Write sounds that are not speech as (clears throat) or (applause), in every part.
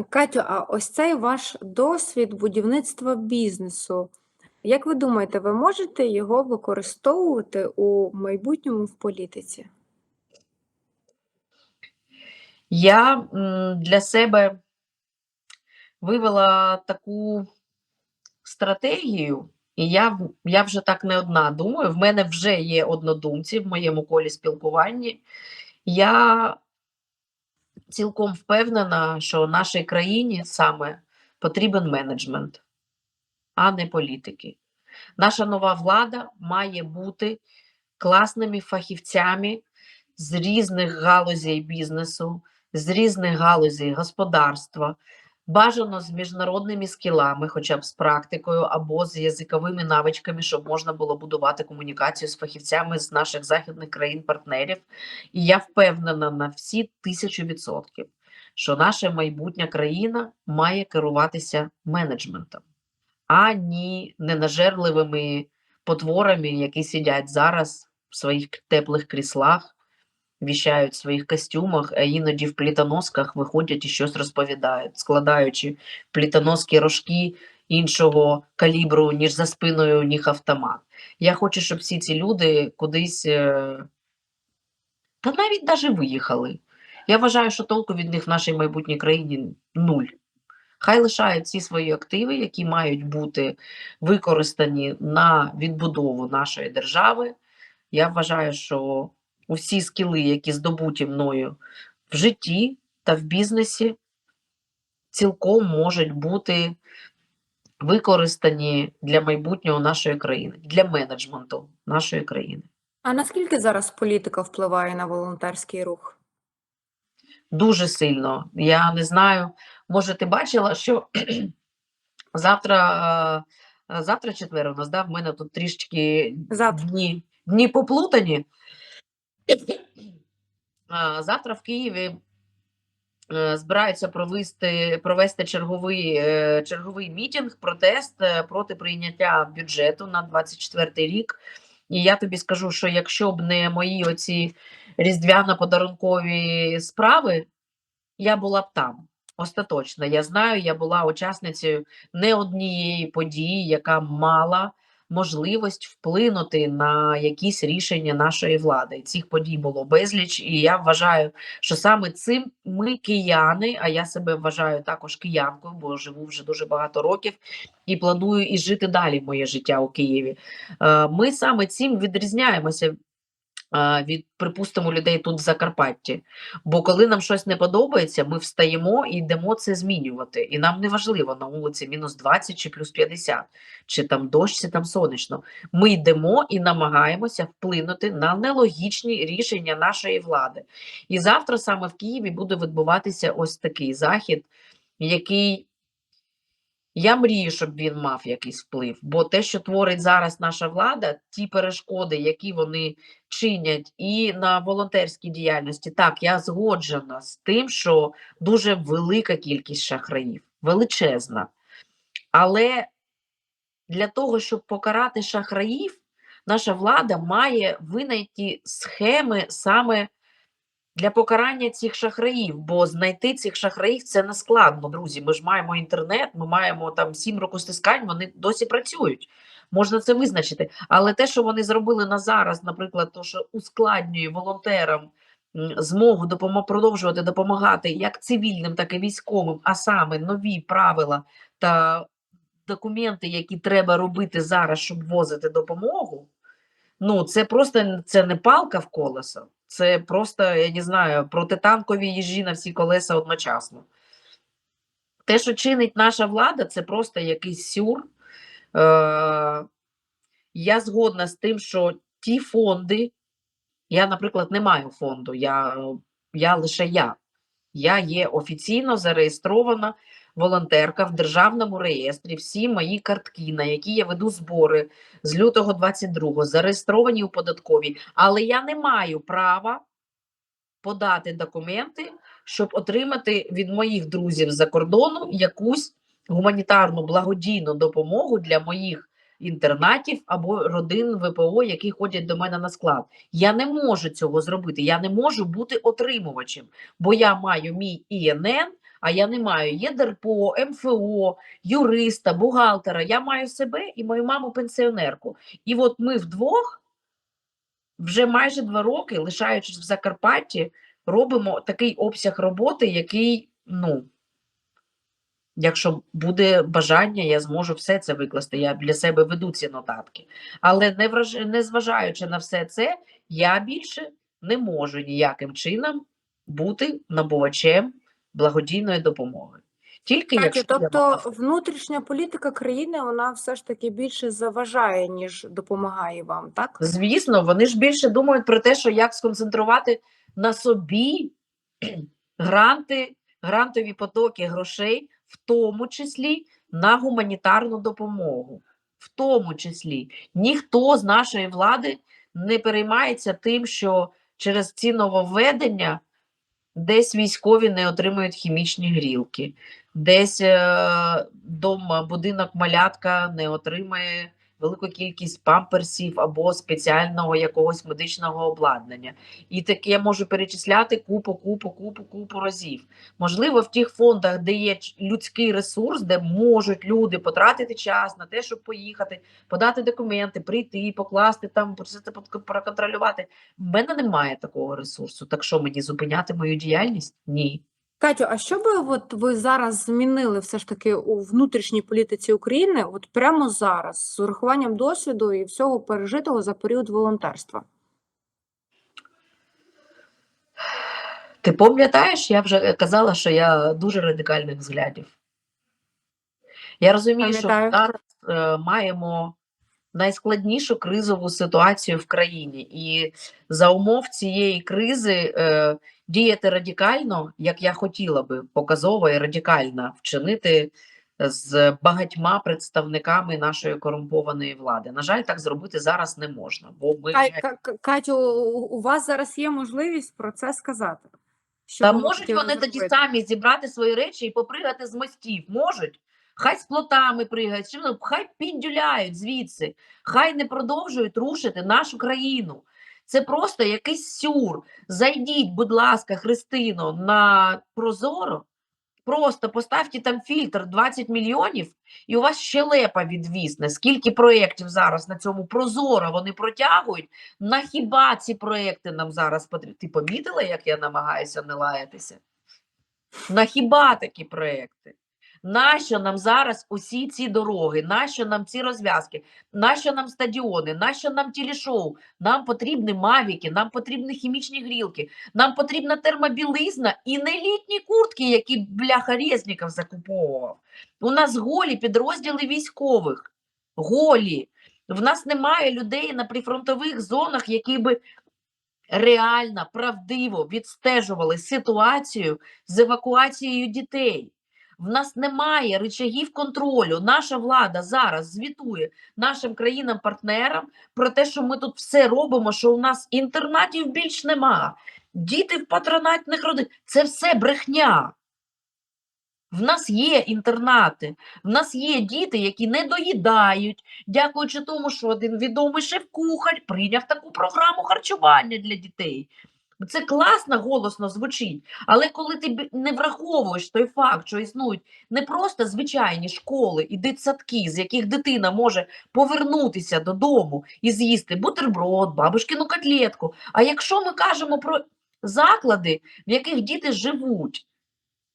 Катю, а ось цей ваш досвід будівництва бізнесу. Як ви думаєте, ви можете його використовувати у майбутньому в політиці? Я для себе вивела таку стратегію, і я, я вже так не одна думаю. В мене вже є однодумці в моєму колі спілкування. Я цілком впевнена, що нашій країні саме потрібен менеджмент, а не політики. Наша нова влада має бути класними фахівцями з різних галузей бізнесу, з різних галузей господарства, бажано з міжнародними скілами, хоча б з практикою, або з язиковими навичками, щоб можна було будувати комунікацію з фахівцями з наших західних країн-партнерів. І я впевнена на всі тисячу відсотків, що наша майбутня країна має керуватися менеджментом, а ні ненажерливими потворами, які сидять зараз в своїх теплих кріслах, віщають в своїх костюмах, а іноді в плітоносках виходять і щось розповідають, складаючи плітоноски рожки іншого калібру, ніж за спиною у них автомат. Я хочу, щоб всі ці люди кудись, е, та навіть даже виїхали. Я вважаю, що толку від них в нашій майбутній країні нуль. Хай лишають ці свої активи, які мають бути використані на відбудову нашої держави. Я вважаю, що усі скіли, які здобуті мною в житті та в бізнесі, цілком можуть бути використані для майбутнього нашої країни, для менеджменту нашої країни. А наскільки зараз політика впливає на волонтерський рух? Дуже сильно. Я не знаю, може, ти бачила, що (clears throat) завтра, е, завтра четвер у нас, да? в мене тут трішечки Завтра. дні, дні поплутані. Завтра в Києві е, збираються провести, провести черговий, е, черговий мітинг, протест е, проти прийняття бюджету на 24 рік. І я тобі скажу, що якщо б не мої оці різдвяно-подарункові справи, я була б там. Остаточно. Я знаю, я була учасницею не однієї події, яка мала можливість вплинути на якісь рішення нашої влади. Цих подій було безліч, і я вважаю, що саме цим ми, кияни, а я себе вважаю також киянкою, бо живу вже дуже багато років і планую і жити далі моє життя у Києві. Е, Ми саме цим відрізняємося від, припустимо, людей тут в Закарпатті. Бо коли нам щось не подобається, ми встаємо і йдемо це змінювати. І нам не важливо на вулиці мінус 20 чи плюс 50, чи там дощ, чи там сонячно. Ми йдемо і намагаємося вплинути на нелогічні рішення нашої влади. І завтра саме в Києві буде відбуватися ось такий захід, який. Я мрію, щоб він мав якийсь вплив, бо те, що творить зараз наша влада, ті перешкоди, які вони чинять, і на волонтерській діяльності, так я згоджена з тим, що дуже велика кількість шахраїв, величезна. Але для того, щоб покарати шахраїв, наша влада має винайти схеми саме для покарання цих шахраїв, бо знайти цих шахраїв це не складно, друзі. Ми ж маємо інтернет, ми маємо там сім рукостискань, вони досі працюють. Можна це визначити. Але те, що вони зробили на зараз, наприклад, то, що ускладнює волонтерам змогу допомо- продовжувати допомагати як цивільним, так і військовим, а саме нові правила та документи, які треба робити зараз, щоб возити допомогу. Ну, це просто це не палка в колесо, це просто, я не знаю, протитанкові їжі на всі колеса одночасно. Те, що чинить наша влада, це просто якийсь сюр. Е, я згодна з тим, що ті фонди, я, наприклад, не маю фонду, я, я лише я. Я є офіційно зареєстрована волонтерка в державному реєстрі. Всі мої картки, на які я веду збори з лютого 22-го, зареєстровані у податковій, але я не маю права подати документи, щоб отримати від моїх друзів за кордону якусь гуманітарну благодійну допомогу для моїх інтернатів або родин ВПО, які ходять до мене на склад. Я не можу цього зробити. Я не можу бути отримувачем, бо я маю мій ІНН, а я не маю. Є ДРПО, МФО, юриста, бухгалтера. Я маю себе і мою маму пенсіонерку. І от ми вдвох вже майже два роки, лишаючись в Закарпатті, робимо такий обсяг роботи, який, ну, якщо буде бажання, я зможу все це викласти. Я для себе веду ці нотатки. Але не, враж... не зважаючи на все це, я більше не можу ніяким чином бути набувачем благодійної допомоги. Тільки Катю, якщо тобто мала- внутрішня політика країни вона все ж таки більше заважає, ніж допомагає вам, так? Звісно, вони ж більше думають про те, що як сконцентрувати на собі (clears throat) гранти, грантові потоки грошей, в тому числі на гуманітарну допомогу. В тому числі ніхто з нашої влади не переймається тим, що через ці нововведення десь військові не отримують хімічні грілки, десь е, дом, будинок малятка не отримає велику кількість памперсів або спеціального якогось медичного обладнання. І таке можу перечисляти купу, купу, купу, купу разів. Можливо, в тих фондах, де є людський ресурс, де можуть люди потратити час на те, щоб поїхати, подати документи, прийти, покласти там, проконтролювати. В мене немає такого ресурсу. Так що мені зупиняти мою діяльність? Ні. Катю, а що би от ви зараз змінили все ж таки у внутрішній політиці України, от прямо зараз, з урахуванням досвіду і всього пережитого за період волонтерства? Ти пам'ятаєш, я вже казала, що я дуже радикальних взглядів. Я розумію, що Пам'ятаю. зараз е, маємо найскладнішу кризову ситуацію в країні, і за умов цієї кризи е, діяти радикально, як я хотіла би, показово і радикально вчинити з багатьма представниками нашої корумпованої влади. На жаль, так зробити зараз не можна, бо ми Ка- Ка- Ка- Катю, у вас зараз є можливість про це сказати. Та можуть вони тоді самі зібрати свої речі і попригати з мостів. Можуть. Хай з плотами пригають, чи, ну, хай піддюляють звідси, хай не продовжують рушити нашу країну. Це просто якийсь сюр. Зайдіть, будь ласка, Христино, на Прозоро, просто поставте там фільтр 20 мільйонів, і у вас щелепа відвісне. Скільки проєктів зараз на цьому Прозоро вони протягують, на хіба ці проекти нам зараз потрібні? Ти помітила, як я намагаюся не лаятися? На хіба такі проекти? Нащо нам зараз усі ці дороги? Нащо нам ці розв'язки? Нащо нам стадіони? Нащо нам телешоу? Нам потрібні мавіки, нам потрібні хімічні грілки, нам потрібна термобілизна і не літні куртки, які бляха Резніков закуповував. У нас голі підрозділи військових. Голі. В нас немає людей на прифронтових зонах, які би реально, правдиво відстежували ситуацію з евакуацією дітей. В нас немає рычагів контролю. Наша влада зараз звітує нашим країнам-партнерам про те, що ми тут все робимо, що у нас інтернатів більш нема. Діти в патронатних родинах. Це все брехня. В нас є інтернати, в нас є діти, які не доїдають, дякуючи тому, що один відомий шеф-кухар прийняв таку програму харчування для дітей. Це класно голосно звучить, але коли ти не враховуєш той факт, що існують не просто звичайні школи і дитсадки, з яких дитина може повернутися додому і з'їсти бутерброд, бабушкину котлетку. А якщо ми кажемо про заклади, в яких діти живуть,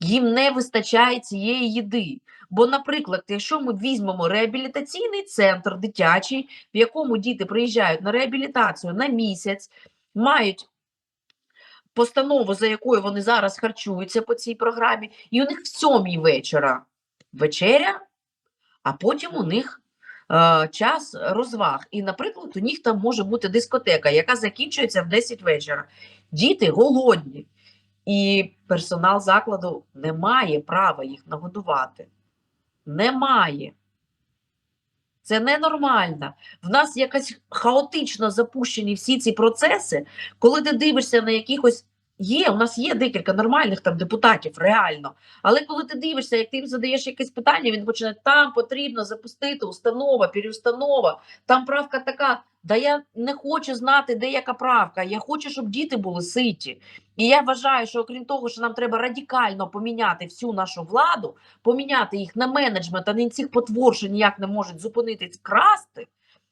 їм не вистачає цієї їди. Бо, наприклад, якщо ми візьмемо реабілітаційний центр дитячий, в якому діти приїжджають на реабілітацію на місяць, мають постанову, за якою вони зараз харчуються по цій програмі, і у них в сьомій вечора вечеря, а потім у них е, час розваг. І, наприклад, у них там може бути дискотека, яка закінчується в 10 вечора. Діти голодні, і персонал закладу не має права їх нагодувати. Немає. Це ненормально. В нас якось хаотично запущені всі ці процеси, коли ти дивишся на якихось Є, у нас є декілька нормальних там депутатів, реально. Але коли ти дивишся, як ти їм задаєш якесь питання, він починає, там потрібно запустити установа, переустанова, там правка така. Да я не хочу знати, де яка правка. Я хочу, щоб діти були ситі. І я вважаю, що окрім того, що нам треба радикально поміняти всю нашу владу, поміняти їх на менеджмент, а не цих потвор, що ніяк не можуть зупинити красти.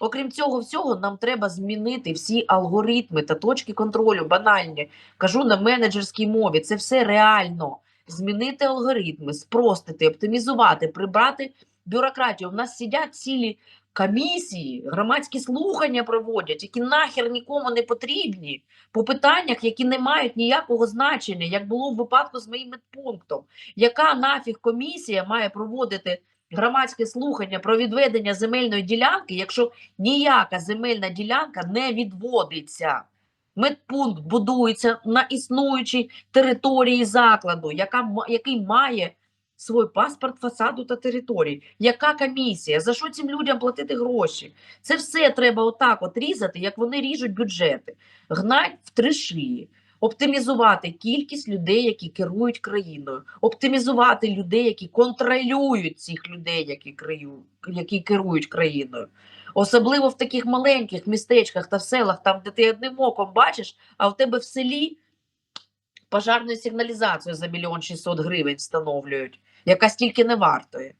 Окрім цього всього, нам треба змінити всі алгоритми та точки контролю, банальні. Кажу на менеджерській мові, це все реально. Змінити алгоритми, спростити, оптимізувати, прибрати бюрократію. У нас сидять цілі комісії, громадські слухання проводять, які нахер нікому не потрібні по питаннях, які не мають ніякого значення, як було в випадку з моїм медпунктом. Яка нафіг комісія має проводити громадське слухання про відведення земельної ділянки, якщо ніяка земельна ділянка не відводиться? Медпункт будується на існуючій території закладу, яка, який має свій паспорт фасаду та території. Яка комісія? За що цим людям платити гроші? Це все треба отак от різати, як вони ріжуть бюджети, гнать в три шиї, оптимізувати кількість людей, які керують країною, оптимізувати людей, які контролюють цих людей, які, краю- які керують країною. Особливо в таких маленьких містечках та селах, там, де ти одним оком бачиш, а в тебе в селі пожарну сигналізацію за мільйон шістсот гривень встановлюють, яка стільки не вартує.